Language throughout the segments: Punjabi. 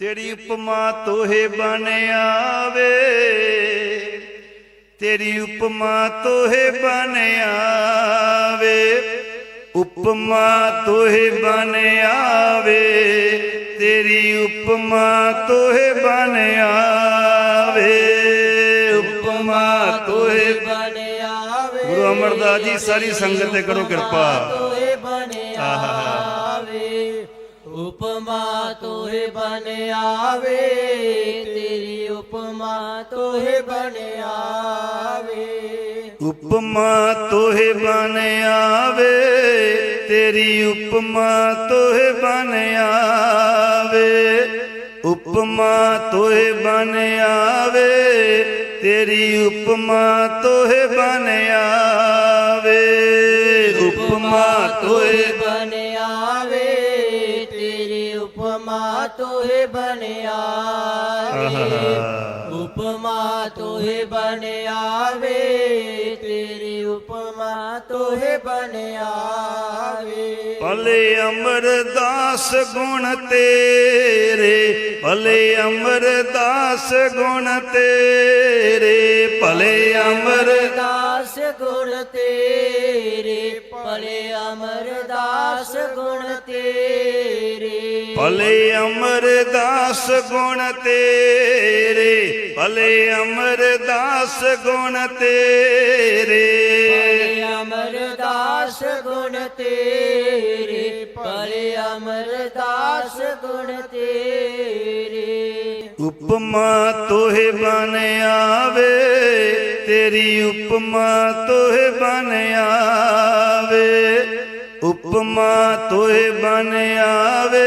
ਤੇਰੀ ਉਪਮਾ ਤੋਹੇ ਬਨ ਆਵੇ। ਤੇਰੀ ਉਪਮਾ ਤੋਹੇ ਬਨ ਆਵੇ। ਉਪਮਾ ਤੋਹੇ ਬਨ ਆਵੇ। ਤੇਰੀ ਉਪਮਾ ਤੋਹੇ ਬਨ ਆਵੇ। ਉਪਮਾ ਤੋਹੇ ਬਨ ਆਵੇ। ਗੁਰੂ ਅਮਰਦਾਸ ਜੀ ਸਾਰੀ ਸੰਗਤ ਤੇ ਕਰੋ ਕਿਰਪਾ। ਆਵੇ ਉਪਮਾ ਤੋਏ ਬਨ ਆਵੇ ਤੇਰੀ ਉਪਮਾ ਤੋਏ ਬਨ ਆਵੇ। ਉਪਮਾ ਤੋਹੇ ਬਨ ਆਵੇ ਤੇਰੀ ਉਪਮਾ ਤੋਹੇ ਬਨ ਆਵੇ। ਉਪਮਾ ਤੋਹੇ ਬਨ ਆਵੇ ਤੇਰੀ ਉਪਮਾ ਤੋਹੇ ਬਨ ਆਵੇ। ਉਪਮਾ ਤੋਹੇ ਬਨ ਉਪਮਾ ਤੋਏ ਬਨ ਆਵੇ ਉਪਮਾ ਤੋਏ ਬਨ ਆਵੇ ਤੇਰੀ ਉਪਮਾ ਤੋਏ ਬਨ ਆਵੇ ਭਲੇ ਅਮਰਦਾਸ ਗੁਣ ਤੇਰੇ ਭਲੇ ਅਮਰਦਾਸ ਗੁਣ ਤੇਰੇ ਭਲੇ ਅਮਰ ਦਾਸ ਗੁਣ ਤੇਰੇ ਭਲੇ ਅਮਰਦਾਸ ਗੁਣ ਤੇਰੇ। ਭਲੇ ਅਮਰਦਾਸ ਗੁਣ ਤੇਰੇ ਭਲੇ ਅਮਰਦਾਸ ਗੁਣ ਤੇਰੇ। ਭਲੇ ਅਮਰਦਾਸ ਗੁਣ ਤੇਰੇ ਭਲੇ ਅਮਰਦਾਸ ਗੁਣ ਤੇਰੇ। ਉਪਮਾ ਤੋਹੇ ਬਨ ਆਵੇ ਤੇਰੀ ਉਪਮਾ ਤੋਹੇ ਬਨ ਆਵੇ ਉਪਮਾ ਤੋਹੇ ਬਨ ਆਵੇ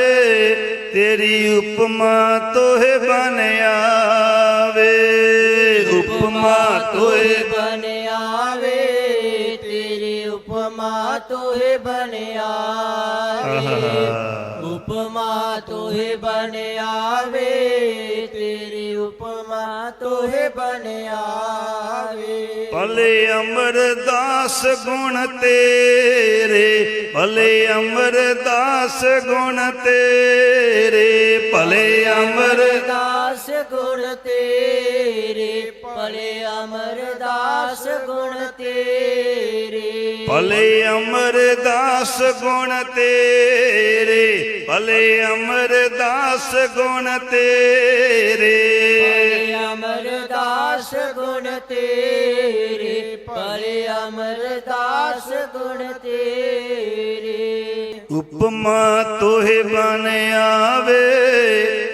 ਤੇਰੀ ਉਪਮਾ ਤੋਹੇ ਬਨ ਆਵੇ। ਉਪਮਾ ਤੋਹੇ ਬਨ ਆਵੇ ਤੇਰੀ ਉਪਮਾ ਤੋਹੇ ਬਨ ਆਵੇ। ਉਪਮਾ ਤੋਹੇ ਬਨ ਆਵੇ ਤੇਰੀ ਉਪਮਾ ਤੋਹੇ ਬਨ ਆਵੇ ਭਲੇ ਅਮਰਦਾਸ ਗੁਣ ਤੇਰੇ ਭਲੇ ਅਮਰਦਾਸ ਗੁਣ ਤੇਰੇ ਭਲੇ ਅਮਰ ਅਮਰਦਾਸ ਗੁਣ ਤੇਰੇ ਭਲੇ ਅਮਰਦਾਸ ਗੁਣ ਤੇਰੇ। ਭਲੇ ਅਮਰਦਾਸ ਗੁਣ ਤੇਰੇ ਭਲੇ ਅਮਰਦਾਸ ਗੁਣ ਤੇਰੇ। ਭਲੇ ਅਮਰਦਾਸ ਗੁਣ ਤੇਰੇ ਭਲੇ ਅਮਰਦਾਸ ਗੁਣ ਤੇਰੇ। ਉਪਮਾ ਤੋਹੇ ਬਨ ਆਵੇ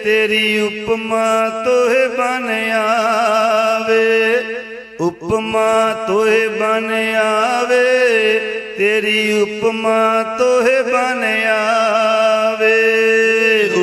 ਤੇਰੀ ਉਪਮਾ ਤੋਹੇ ਬਨ ਆਵੇ। ਉਪਮਾ ਤੋਹੇ ਬਨ ਆਵੇ ਤੇਰੀ ਉਪਮਾ ਤੋਹੇ ਬਨ ਆਵੇ।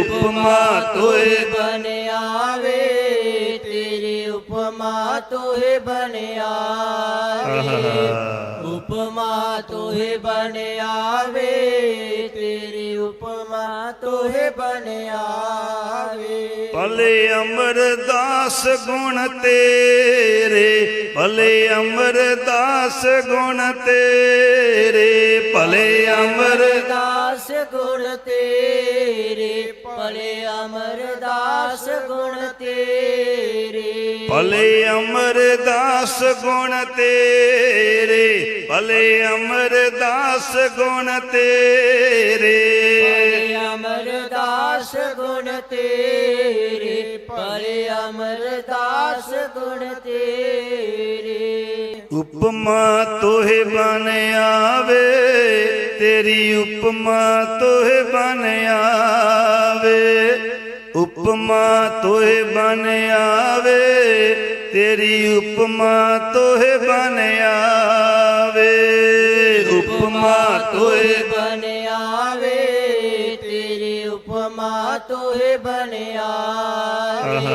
ਉਪਮਾ ਤੋਹੇ ਬਨ ਆਵੇ ਤੇਰੀ ਉਪਮਾ ਤੋਹੇ ਬਨ ਆਵੇ। ਉਪਮਾ ਤੋਹੇ ਬਨ ਆਵੇ ਤੇਰੀ ਉਪਮਾ ਤੋਹੇ ਬਨ ਆਵੇ ਭਲੇ ਅਮਰਦਾਸ ਗੁਣ ਤੇਰੇ ਭਲੇ ਅਮਰਦਾਸ ਗੁਣ ਤੇਰੇ ਭਲੇ ਅਮਰ ਅਮਰਦਾਸ ਗੁਣ ਤੇਰੇ ਭਲੇ ਅਮਰਦਾਸ ਗੁਣ ਤੇਰੇ ਭਲੇ ਅਮਰਦਾਸ ਗੁਣ ਤੇਰੇ ਭਲੇ ਅਮਰਦਾਸ ਗੁਣ ਤੇਰੇ। ਭਲੇ ਅਮਰਦਾਸ ਗੁਣ ਤੇਰੇ ਭਲੇ ਅਮਰਦਾਸ ਗੁਣ ਤੇਰੇ। ਉਪਮਾ ਤੋਹੇ ਬਨ ਆਵੇ ਤੇਰੀ ਉਪਮਾ ਤੋਹੇ ਬਨ ਆਵੇ ਉਪਮਾ ਤੋਹੇ ਬਨ ਆਵੇ ਤੇਰੀ ਉਪਮਾ ਤੋਹੇ ਬਨ ਆਵੇ। ਉਪਮਾ ਤੋਹੇ ਬਨ ਆਵੇ ਤੇਰੀ ਉਪਮਾ ਤੋਹੇ ਬਨ ਆਵੇ।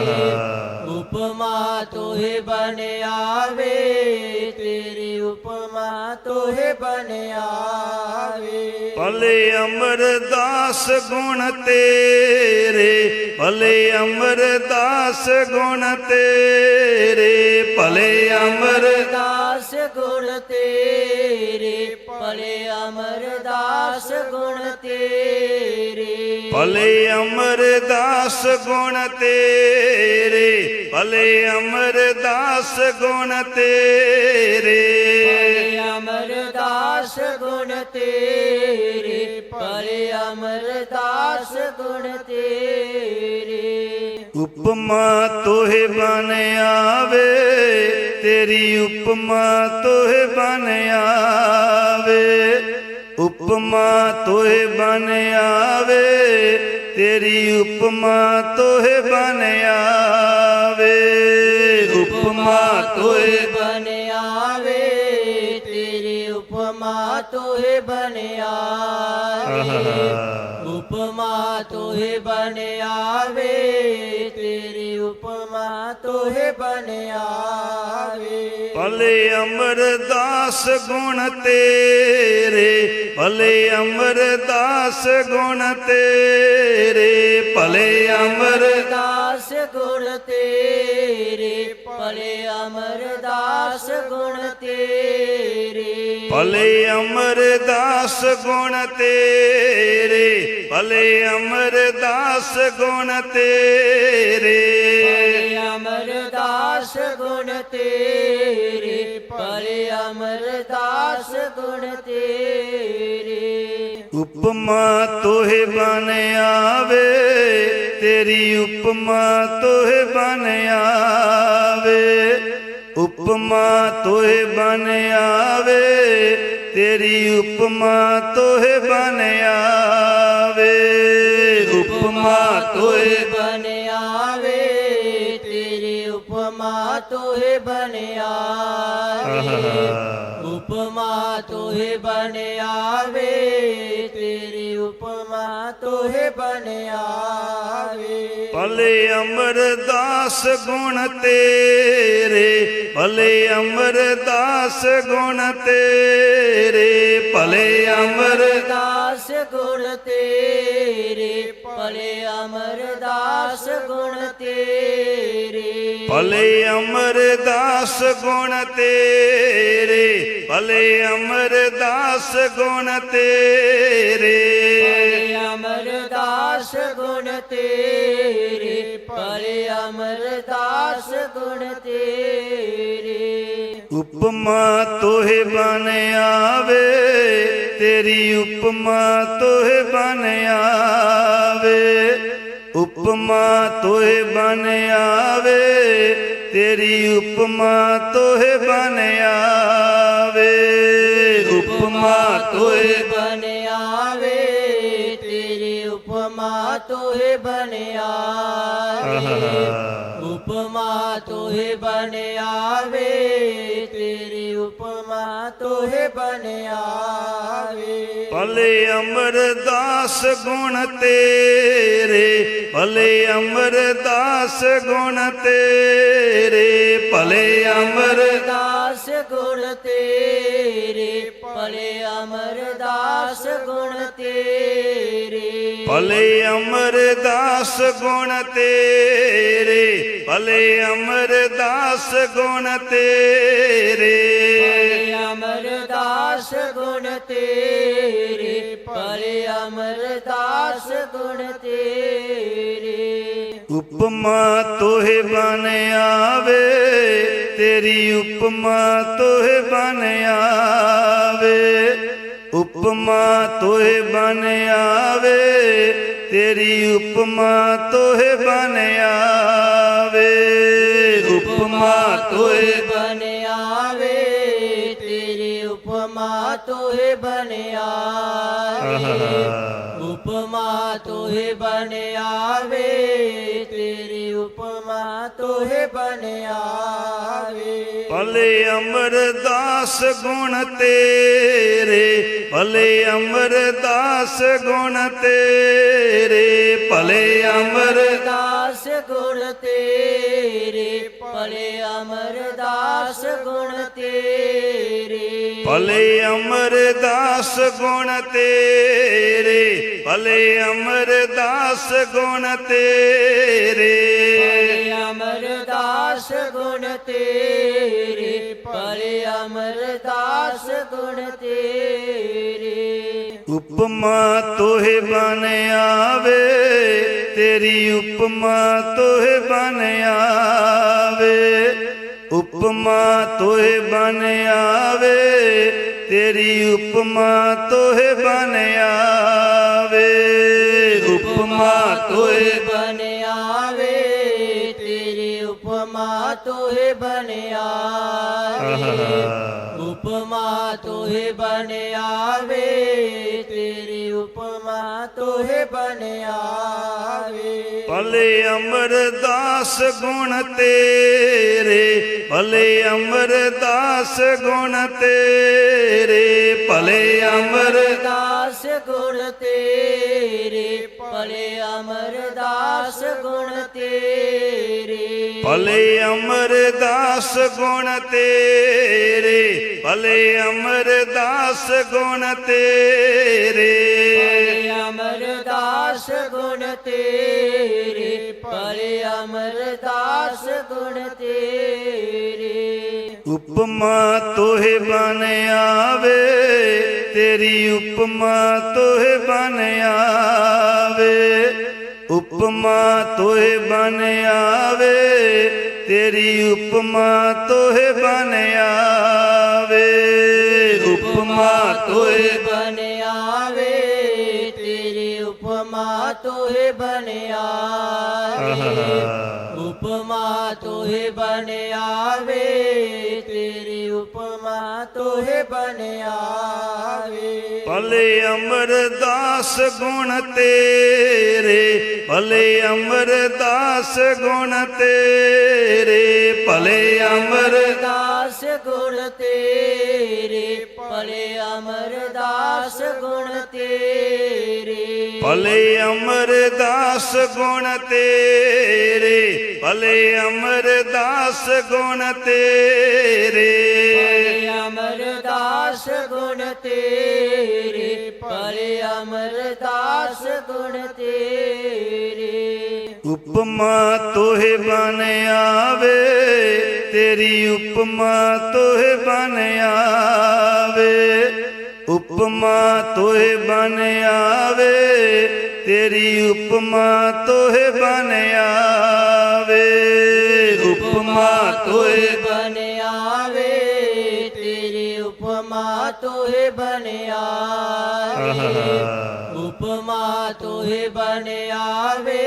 ਉਪਮਾ ਤੋਹੇ ਬਨ ਆਵੇ ਤੇਰੀ ਉਪਮਾ ਤੋਹੇ ਬਨ ਆਵੇ। ਭਲੇ ਅਮਰਦਾਸ ਗੁਣ ਤੇਰੇ ਭਲੇ ਅਮਰਦਾਸ ਗੁਣ ਤੇਰੇ ਭਲੇ ਅਮਰ ਦਾਸ ਗੁਣ ਤੇਰੇ ਭਲੇ ਅਮਰਦਾਸ ਗੁਣ ਤੇਰੇ। ਭਲੇ ਅਮਰਦਾਸ ਗੁਣ ਤੇਰੇ ਭਲੇ ਅਮਰਦਾਸ ਗੁਣ ਤੇਰੇ। ਭਲੇ ਅਮਰਦਾਸ ਗੁਣ ਤੇਰੇ ਭਲੇ ਅਮਰਦਾਸ ਗੁਣ ਤੇਰੇ। ਉਪਮਾ ਤੋਹਿ ਬਨ ਆਵੇ ਤੇਰੀ ਉਪਮਾ ਤੋਹਿ ਬਨ ਆਵੇ। ਉਪਮਾ ਤੋਹਿ ਬਨ ਆਵੇ ਤੇਰੀ ਉਪਮਾ ਤੋਹਿ ਬਨ ਆਵੇ। ਉਪਮਾ ਤੋਹਿ ਬਨ ਆਵੇ ਤੇਰੀ ਉਪਮਾ ਤੋਹਿ ਬਨ ਆਵੇ। ਉਪਮਾ ਤੋਹਿ ਬਨ ਆਵੇ ਤੇਰੀ ਤੋਹਿ ਬਨ ਆਵੇ ਭਲੇ ਅਮਰਦਾਸ ਗੁਣ ਤੇਰੇ ਭਲੇ ਅਮਰਦਾਸ ਗੁਣ ਤੇਰੇ ਭਲੇ ਅਮਰ ਅਮਰਦਾਸ ਗੁਣ ਤੇਰੇ ਭਲੇ ਅਮਰਦਾਸ ਗੁਣ ਤੇਰੇ। ਭਲੇ ਅਮਰਦਾਸ ਗੁਣ ਤੇਰੇ ਭਲੇ ਅਮਰਦਾਸ ਗੁਣ ਤੇਰੇ। ਭਲੇ ਅਮਰਦਾਸ ਗੁਣ ਤੇਰੇ ਭਲੇ ਅਮਰਦਾਸ ਗੁਣ ਤੇਰੇ। ਉਪਮਾ ਤੋਹਿ ਬਨ ਆਵੇ ਤੇਰੀ ਉਪਮਾ ਤੋਹਿ ਬਨ ਆਵੇ। ਉਪਮਾ ਤੋਹਿ ਬਨ ਆਵੇ, ਤੇਰੀ ਉਪਮਾ ਤੋਹਿ ਬਨ ਆਵੇ। ਉਪਮਾ ਤੋਹਿ ਬਨ ਆਵੇ, ਤੇਰੀ ਉਪਮਾ ਤੋਹਿ ਬਨ ਆਵੇ। ਉਪਮਾ ਤੋਹਿ ਬਨ ਆਵੇ ਤੇਰੀ ਉਪਮਾ ਤੋਹਿ ਬਨ ਆਵੇ ਭਲੇ ਅਮਰਦਾਸ ਗੁਣ ਤੇਰੇ ਭਲੇ ਅਮਰਦਾਸ ਗੁਣ ਤੇਰੇ ਭਲੇ ਅਮਰ ਅਮਰਦਾਸ ਗੁਣ ਤੇਰੇ ਭਲੇ ਅਮਰਦਾਸ ਗੁਣ ਤੇਰੇ ਭਲੇ ਅਮਰਦਾਸ ਗੁਣ ਤੇਰੇ ਭਲੇ ਅਮਰਦਾਸ ਗੁਣ ਤੇਰੇ ਭਲੇ ਅਮਰਦਾਸ ਗੁਣ ਤੇਰੇ ਭਲੇ ਅਮਰਦਾਸ ਗੁਣ ਤੇਰੇ ਉਪਮਾ ਤੋਹਿ ਬਨ ਆਵੇ, ਤੇਰੀ ਉਪਮਾ ਤੋਹਿ ਬਨ ਆਵੇ। ਉਪਮਾ ਤੋਹਿ ਬਨ ਆਵੇ, ਤੇਰੀ ਉਪਮਾ ਤੋਹਿ ਬਨ ਆਵੇ। ਉਪਮਾ ਤੋਹਿ ਬਨ ਤੋਹਿ ਬਨ ਆਵੇ ਉਪਮਾ ਤੋਹਿ ਬਨ ਆਵੇ ਤੇਰੀ ਉਪਮਾ ਤੋਹਿ ਬਨ ਆਵੇ ਭਲੇ ਅਮਰਦਾਸ ਗੁਣ ਤੇਰੇ ਭਲੇ ਅਮਰਦਾਸ ਗੁਣ ਤੇਰੇ ਭਲੇ ਅਮਰ ਅਮਰਦਾਸ ਗੁਣ ਤੇਰੇ ਭਲੇ ਅਮਰਦਾਸ ਗੁਣ ਤੇਰੇ। ਭਲੇ ਅਮਰਦਾਸ ਗੁਣ ਤੇਰੇ ਭਲੇ ਅਮਰਦਾਸ ਗੁਣ ਤੇਰੇ। ਭਲੇ ਅਮਰਦਾਸ ਗੁਣ ਤੇਰੇ ਭਲੇ ਅਮਰਦਾਸ ਗੁਣ ਤੇਰੇ। ਉਪਮਾ ਤੋਹਿ ਬਨ ਆਵੇ ਤੇਰੀ ਉਪਮਾ ਤੋਹਿ ਬਨ ਆਵੇ। ਉਪਮਾ ਤੋਹਿ ਬਨ ਆਵੇ ਤੇਰੀ ਉਪਮਾ ਤੋਹਿ ਬਨ ਆਵੇ। ਉਪਮਾ ਤੋਹਿ ਬਨ ਉਪਮਾ ਤੋਹਿ ਬਨ ਆਵੇ ਉਪਮਾ ਤੋਹਿ ਬਨ ਆਵੇ ਤੇਰੀ ਉਪਮਾ ਤੋਹਿ ਬਨ ਆਵੇ ਭਲੇ ਅਮਰਦਾਸ ਗੁਣ ਤੇਰੇ ਭਲੇ ਅਮਰਦਾਸ ਗੁਣ ਤੇਰੇ ਭਲੇ ਅਮਰ ਅਮਰਦਾਸ ਗੁਣ ਤੇਰੇ ਭਲੇ ਅਮਰਦਾਸ ਗੁਣ ਤੇਰੇ। ਭਲੇ ਅਮਰਦਾਸ ਗੁਣ ਤੇਰੇ ਭਲੇ ਅਮਰਦਾਸ ਗੁਣ ਤੇਰੇ। ਭਲੇ ਅਮਰਦਾਸ ਗੁਣ ਤੇਰੇ ਭਲੇ ਅਮਰਦਾਸ ਗੁਣ ਤੇਰੇ। ਉਪਮਾ ਤੋਹਿ ਬਨ ਆਵੇ ਤੇਰੀ ਉਪਮਾ ਤੋਹਿ ਬਨ ਆਵੇ। ਉਪਮਾ ਤੋਹਿ ਬਨ ਆਵੇ ਤੇਰੀ ਉਪਮਾ ਤੋਹਿ ਬਨ ਆਵੇ। ਉਪਮਾ ਤੋਹਿ ਬਨ ਆਵੇ ਤੇਰੀ ਉਪਮਾ ਤੋਹਿ ਬਨ ਆਵੇ। ਉਪਮਾ ਤੋਹਿ ਬਨ ਆਵੇ ਤੇਰੀ ਉਪਮਾ ਤੋਹਿ ਬਨ ਆਵੇ ਭਲੇ ਅਮਰਦਾਸ ਗੁਣ ਤੇਰੇ ਭਲੇ ਅਮਰਦਾਸ ਗੁਣ ਤੇਰੇ ਭਲੇ ਅਮਰਦਾਸ ਦਾਸ ਗੁਣ ਤੇਰੇ ਭਲੇ ਅਮਰਦਾਸ ਗੁਣ ਤੇਰੇ। ਭਲੇ ਅਮਰਦਾਸ ਗੁਣ ਤੇਰੇ ਭਲੇ ਅਮਰਦਾਸ ਗੁਣ ਤੇਰੇ। ਭਲੇ ਅਮਰਦਾਸ ਗੁਣ ਤੇਰੇ ਭਲੇ ਅਮਰਦਾਸ ਗੁਣ ਤੇਰੇ। ਉਪਮਾ ਤੋਹਿ ਬਨ ਆਵੇ ਤੇਰੀ ਉਪਮਾ ਤੋਹਿ ਬਨ ਆਵੇ। ਉਪਮਾ ਤੋਹਿ ਬਨ ਆਵੇ, ਤੇਰੀ ਉਪਮਾ ਤੋਹਿ ਬਨ ਆਵੇ। ਉਪਮਾ ਤੋਹਿ ਬਨ ਆਵੇ। ਉਪਮਾ ਤੋਹਿ ਬਨ ਆਵੇ ਉਪਮਾ ਤੋਹਿ ਬਨ ਆਵੇ ਤੇਰੀ ਉਪਮਾ ਤੋਹਿ ਬਨ ਆਵੇ ਭਲੇ ਅਮਰਦਾਸ ਗੁਣ ਤੇਰੇ ਭਲੇ ਅਮਰਦਾਸ ਗੁਣ ਤੇਰੇ ਭਲੇ ਅਮਰ ਦਾਸ ਗੁਣ ਤੇਰੇ ਭਲੇ ਅਮਰਦਾਸ ਗੁਣ ਤੇਰੇ ਭਲੇ ਅਮਰਦਾਸ ਗੁਣ ਤੇਰੇ ਭਲੇ ਅਮਰਦਾਸ ਗੁਣ ਤੇਰੇ। ਭਲੇ ਅਮਰਦਾਸ ਗੁਣ ਤੇਰੇ ਭਲੇ ਅਮਰਦਾਸ ਗੁਣ ਤੇਰੇ। ਉਪਮਾ ਤੋਹਿ ਬਨ ਆਵੇ ਤੇਰੀ ਉਪਮਾ ਤੋਹਿ ਬਨ ਆਵੇ ਉਪਮਾ ਤੋਹਿ ਬਨ ਆਵੇ ਤੇਰੀ ਉਪਮਾ ਤੋਹਿ ਬਨ ਆਵੇ। ਉਪਮਾ ਤੋਹਿ ਬਨ ਆਵੇ ਤੇਰੀ ਉਪਮਾ ਤੋਹਿ ਬਨ ਆਵੇ। ਉਪਮਾ ਤੋਹਿ ਬਨ ਆਵੇ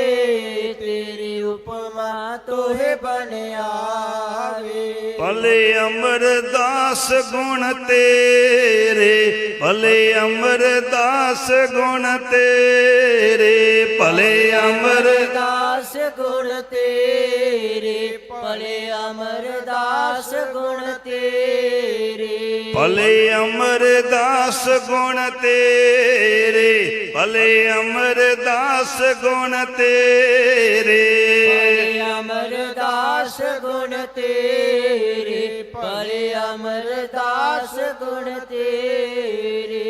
ਤੇਰੀ ਉਪਮਾ ਤੋਹਿ ਬਨ ਆਵੇ ਭਲੇ ਅਮਰਦਾਸ ਗੁਣ ਤੇਰੇ ਭਲੇ ਅਮਰਦਾਸ ਗੁਣ ਤੇਰੇ ਭਲੇ ਅਮਰ ਦਾਸ ਗੁਣ ਤੇਰੇ ਭਲੇ ਅਮਰਦਾਸ ਗੁਣ ਤੇਰੇ। ਭਲੇ ਅਮਰਦਾਸ ਗੁਣ ਤੇਰੇ ਭਲੇ ਅਮਰਦਾਸ ਗੁਣ ਤੇਰੇ। ਭਲੇ ਅਮਰਦਾਸ ਗੁਣ ਤੇਰੇ ਭਲੇ ਅਮਰਦਾਸ ਗੁਣ ਤੇਰੇ।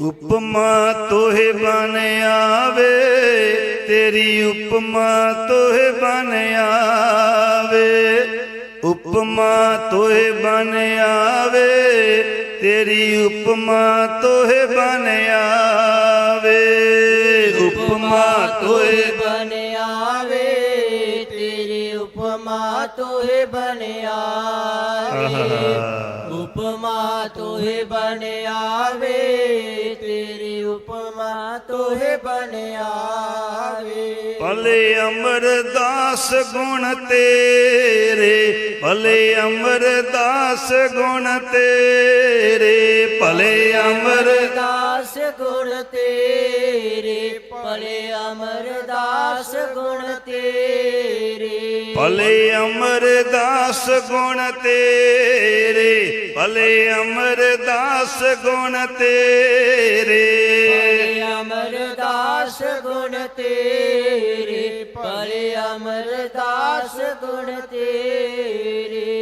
ਉਪਮਾ ਤੋਹਿ ਬਨ ਆਵੇ ਤੇਰੀ ਉਪਮਾ ਤੋਹਿ ਬਨ ਆਵੇ। ਉਪਮਾ ਤੋਹਿ ਬਨ ਆਵੇ ਤੇਰੀ ਉਪਮਾ ਤੋਹਿ ਬਨ ਆਵੇ ਉਪਮਾ ਤੋਹਿ ਬਨ ਆਵੇ ਤੇਰੀ ਉਪਮਾ ਤੋਹਿ ਬਨ ਆਵੇ ਉਪਮਾ ਤੋਹਿ ਬਨ ਆਵੇ ਤੇਰੀ ਤੋਹਿ ਬਨ ਆਵੇ ਭਲੇ ਅਮਰਦਾਸ ਗੁਣ ਤੇਰੇ ਭਲੇ ਅਮਰਦਾਸ ਗੁਣ ਤੇਰੇ ਭਲੇ ਅਮਰ ਦਾਸ ਗੁਣ ਤੇਰੇ ਭਲੇ ਅਮਰਦਾਸ ਗੁਣ ਤੇਰੇ ਭਲੇ ਅਮਰਦਾਸ ਗੁਣ ਤੇਰੇ ਭਲੇ ਅਮਰਦਾਸ ਗੁਣ ਤੇਰੇ ਭਲੇ ਅਮਰਦਾਸ ਗੁਣ ਤੇਰੇ ਭਲੇ ਅਮਰਦਾਸ ਗੁਣ ਤੇਰੇ